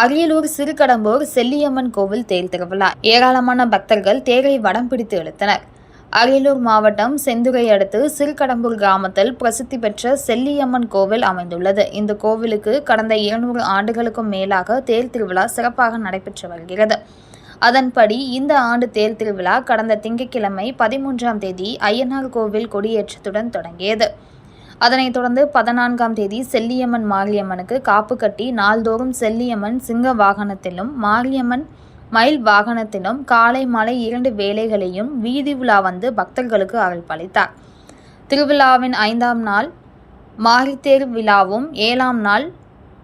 அரியலூர் சிறுகடம்பூர் செல்லியம்மன் கோவில் தேர் திருவிழா. ஏராளமான பக்தர்கள் தேரை வடம் பிடித்து இழுத்தனர். அரியலூர் மாவட்டம் செந்துறை அடுத்து சிறுகடம்பூர் கிராமத்தில் பிரசித்தி பெற்ற செல்லியம்மன் கோவில் அமைந்துள்ளது. இந்த கோவிலுக்கு கடந்த இருநூறு ஆண்டுகளுக்கும் மேலாக தேர் திருவிழா சிறப்பாக நடைபெற்று வருகிறது. அதன்படி இந்த ஆண்டு தேர் திருவிழா கடந்த திங்கட்கிழமை பதிமூன்றாம் தேதி ஐயனார் கோவில் கொடியேற்றத்துடன் தொடங்கியது. அதனைத் தொடர்ந்து பதினான்காம் தேதி செல்லியம்மன் மாரியம்மனுக்கு காப்பு கட்டி நாள்தோறும் செல்லியம்மன் சிங்க வாகனத்திலும் மாரியம்மன் மயில் வாகனத்திலும் காலை மாலை இரண்டு வேளைகளையும் வீதி உலா வந்து பக்தர்களுக்கு அருள்பளித்தார். திருவிழாவின் ஐந்தாம் நாள் மாரித்தேர் விழாவும் ஏழாம் நாள்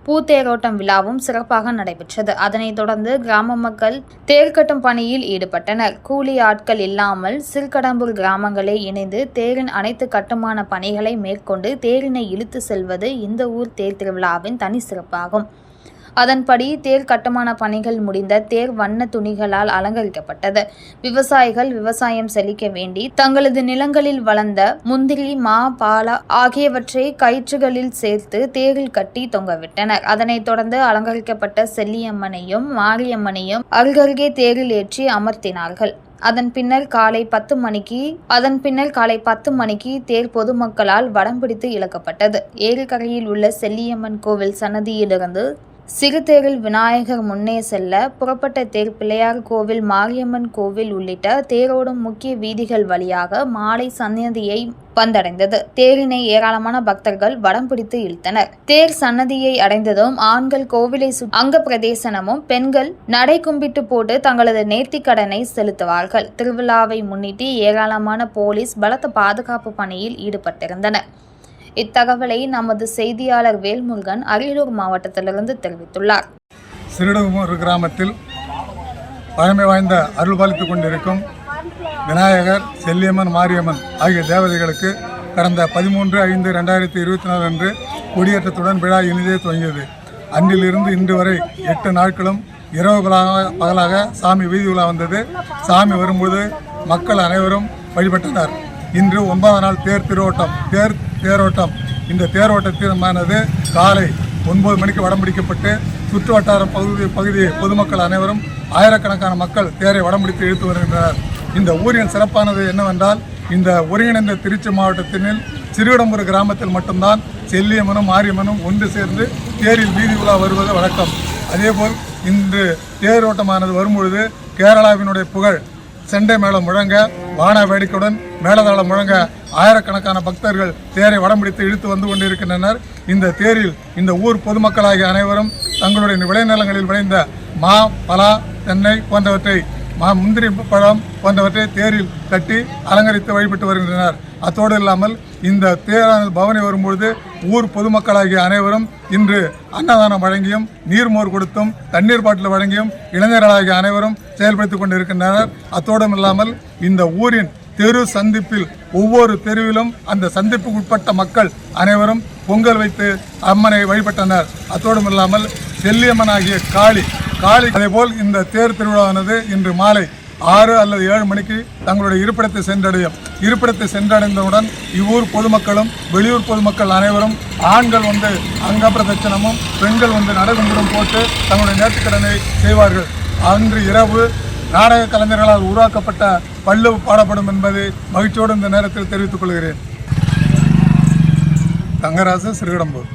பூத்தேரோட்டம் விழாவும் சிறப்பாக நடைபெற்றது. அதனைத் தொடர்ந்து கிராம மக்கள் தேர் கட்டும் பணியில் ஈடுபட்டனர். கூலி ஆட்கள் இல்லாமல் சிறுகடம்பூர் கிராமங்களே இணைந்து தேரின் அனைத்து கட்டுமான பணிகளை மேற்கொண்டு தேரினை இழுத்து செல்வது இந்த ஊர் தேர் திருவிழாவின் தனி சிறப்பாகும். அதன்படி தேர் கட்டுமான பணிகள் முடிந்த தேர் வண்ண துணிகளால் அலங்கரிக்கப்பட்டது. விவசாயிகள் விவசாயம் செழிக்க வேண்டி தங்களது நிலங்களில் வளர்ந்த முந்திரி மா பாலா ஆகியவற்றை கயிற்றுகளில் சேர்த்து தேரில் கட்டி தொங்கவிட்டனர். அதனைத் தொடர்ந்து அலங்கரிக்கப்பட்ட செல்லியம்மனையும் மாரியம்மனையும் அருகருகே தேரில் ஏற்றி அமர்த்தினார்கள். அதன் பின்னர் காலை பத்து மணிக்கு அதன் பின்னர் காலை பத்து மணிக்கு தேர் பொதுமக்களால் வடம் பிடித்து இழக்கப்பட்டது. ஏரிக்கரையில் உள்ள செல்லியம்மன் கோவில் சன்னதியிலிருந்து சிறுதேரில் விநாயகர் முன்னே செல்ல புறப்பட்ட தேர் பிள்ளையார் கோவில் மாரியம்மன் கோவில் உள்ளிட்ட தேரோடும் முக்கிய வீதிகள் வழியாக மாலை சன்னதியை வந்தடைந்தது. தேரினை ஏராளமான பக்தர்கள் வடம் பிடித்து இழுத்தனர். தேர் சன்னதியை அடைந்ததும் ஆண்கள் கோவிலை சு அங்க பிரதேசனமும் பெண்கள் நடை கும்பிட்டு போட்டு தங்களது நேர்த்தி கடனை செலுத்துவார்கள். திருவிழாவை முன்னிட்டு ஏராளமான போலீஸ் பலத்த பாதுகாப்பு பணியில் ஈடுபட்டிருந்தனர். இத்தகவலை நமது செய்தியாளர் வேல்முருகன் அரியலூர் மாவட்டத்திலிருந்து தெரிவித்துள்ளார். சிறுடகூர் கிராமத்தில் பழமை வாய்ந்த அருள் பாலித்துக் கொண்டிருக்கும் விநாயகர் செல்லியம்மன் மாரியம்மன் ஆகிய தேவதைகளுக்கு கடந்த பதிமூன்று ஐந்து ரெண்டாயிரத்தி இருபத்தி நாலு அன்று கொடியேற்றத்துடன் விழா இனிதே துவங்கியது. அன்றிலிருந்து இன்று வரை எட்டு நாட்களும் இரவு பகலாக சாமி வீதி உலா வந்தது. சாமி வரும்போது மக்கள் அனைவரும் வழிபட்டனர். இன்று ஒன்பதாம் நாள் தேர் திருவோட்டம் தேர் தேரோட்டம் இந்த தேரோட்டத்திற்கானது காலை ஒன்பது மணிக்கு வடம் பிடிக்கப்பட்டு சுற்று வட்டார பகுதி பகுதி பொதுமக்கள் அனைவரும் ஆயிரக்கணக்கான மக்கள் தேரை வடம் பிடித்து இழுத்து வருகின்றனர். இந்த ஊரின் சிறப்பானது என்னவென்றால் இந்த ஒருங்கிணைந்த திருச்சி மாவட்டத்தினில் சிறுவிடம்பூர் கிராமத்தில் மட்டும்தான் செல்லியம்மனும் மாரியம்மனும் ஒன்று சேர்ந்து தேரில் வீதி உலா வருவது வழக்கம். அதேபோல் இன்று தேரோட்டமானது வரும்பொழுது கேரளாவினுடைய புகழ் செண்டை மேளம் முழங்க வான வேடிக்கையுடன் மேளதாளம் முழங்க ஆயிரக்கணக்கான பக்தர்கள் தேரை வடம் பிடித்து இழுத்து வந்து கொண்டிருக்கின்றனர். இந்த தேரில் இந்த ஊர் பொதுமக்களாகிய அனைவரும் தங்களுடைய விளைநிலங்களில் விளைந்த மா பலா தென்னை போன்றவற்றை மா முந்திரி பழம் போன்றவற்றை தேரில் கட்டி அலங்கரித்து வழிபட்டு வருகின்றனர். அத்தோடு இல்லாமல் இந்த தேரானது பவனி வரும்பொழுது ஊர் பொதுமக்களாகிய அனைவரும் இன்று அன்னதானம் வழங்கியும் நீர்மோர் கொடுத்தும் தண்ணீர் பாட்டில் வழங்கியும் இளைஞர்களாகிய அனைவரும் செயல்படுத்திக் கொண்டிருக்கின்றனர். அத்தோடும் இல்லாமல் இந்த ஊரின் தெரு சந்திப்பில் ஒவ்வொரு தெருவிலும் அந்த சந்திப்புக்கு உட்பட்ட மக்கள் அனைவரும் பொங்கல் வைத்து அம்மனை வழிபட்டனர். அத்தோடும் இல்லாமல் செல்லியம்மனாகிய காளி காளி அதேபோல் இந்த தேர் திருவிழாவானது இன்று மாலை ஆறு அல்லது ஏழு மணிக்கு தங்களுடைய இருப்பிடத்தை சென்றடையும் இருப்பிடத்தை சென்றடைந்தவுடன் இவ்வூர் பொதுமக்களும் வெளியூர் பொதுமக்கள் அனைவரும் ஆண்கள் வந்து அங்கப்பிரதட்சணமும் பெண்கள் வந்து நடைமுறையும் போட்டு தங்களுடைய நேர்த்திக்கடனை செய்வார்கள். அன்று இரவு நாடக கலைஞர்களால் உருவாக்கப்பட்ட பல்லு பாடப்படும் என்பதை மகிழ்ச்சியோடு இந்த நேரத்தில் தெரிவித்துக் கொள்கிறேன். தங்கராசு சிறுகிடம்பூர்.